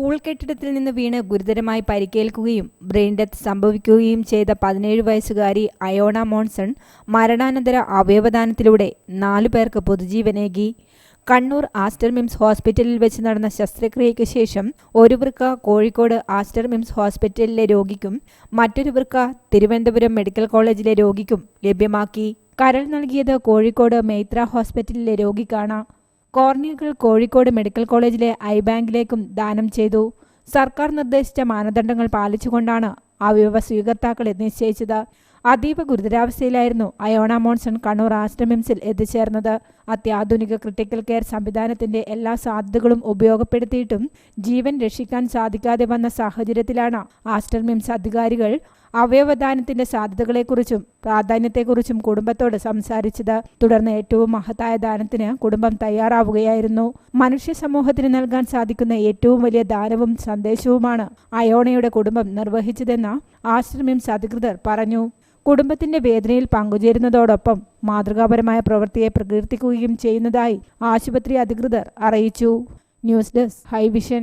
School കെട്ടിടത്തിൽ നിന്ന് വീണ് ഗുരുതരമായി പരിക്കേൽക്കുകയും ബ്രെയിൻ ഡെത്ത് സംഭവിക്കുകയും ചെയ്ത പതിനേഴ് വയസ്സുകാരി അയോണ മോൺസൺ മരണാനന്തര അവയവദാനത്തിലൂടെ നാലു പേർക്ക് പൊതുജീവനേകി. കണ്ണൂർ ആസ്റ്റർ മിംസ് ഹോസ്പിറ്റലിൽ വെച്ച് നടന്ന ശസ്ത്രക്രിയയ്ക്ക് ശേഷം ഒരു വൃക്ക കോഴിക്കോട് ആസ്റ്റർ മിംസ് ഹോസ്പിറ്റലിലെ രോഗിക്കും മറ്റൊരു വൃക്ക തിരുവനന്തപുരം മെഡിക്കൽ കോളേജിലെ രോഗിക്കും ലഭ്യമാക്കി. കരൾ നൽകിയത് കോഴിക്കോട് മെയ്ത്ര ഹോസ്പിറ്റലിലെ രോഗിക്കാണ്. കോർണിയകൾ കോഴിക്കോട് മെഡിക്കൽ കോളേജിലെ ഐ ബാങ്കിലേക്കും ദാനം ചെയ്തു. സർക്കാർ നിർദ്ദേശിച്ച മാനദണ്ഡങ്ങൾ പാലിച്ചുകൊണ്ടാണ് അവയവ സ്വീകർത്താക്കളെ നിശ്ചയിച്ചത്. അതീവ ഗുരുതരാവസ്ഥയിലായിരുന്നു അയോണ മോൺസൺ കണ്ണൂർ ആശ്രമിംസിൽ എത്തിച്ചേർന്നത്. അത്യാധുനിക ക്രിട്ടിക്കൽ കെയർ സംവിധാനത്തിന്റെ എല്ലാ സാധ്യതകളും ഉപയോഗപ്പെടുത്തിയിട്ടും ജീവൻ രക്ഷിക്കാൻ സാധിക്കാതെ വന്ന സാഹചര്യത്തിലാണ് ആശ്രമിംസ് അധികാരികൾ അവയവദാനത്തിന്റെ സാധ്യതകളെക്കുറിച്ചും പ്രാധാന്യത്തെക്കുറിച്ചും കുടുംബത്തോട് സംസാരിച്ചത്. തുടർന്ന് ഏറ്റവും മഹത്തായ ദാനത്തിന് കുടുംബം തയ്യാറാവുകയായിരുന്നു. മനുഷ്യ സമൂഹത്തിന് നൽകാൻ സാധിക്കുന്ന ഏറ്റവും വലിയ ദാനവും സന്ദേശവുമാണ് അയോണയുടെ കുടുംബം നിർവഹിച്ചതെന്ന് ആശ്രമിംസ് അധികൃതർ പറഞ്ഞു. കുടുംബത്തിന്റെ വേദനയിൽ പങ്കുചേരുന്നതോടൊപ്പം മാതൃകാപരമായ പ്രവൃത്തിയെ പ്രകീർത്തിക്കുകയും ചെയ്യുന്നതായി ആശുപത്രി അധികൃതർ അറിയിച്ചു. News desk Hi Vision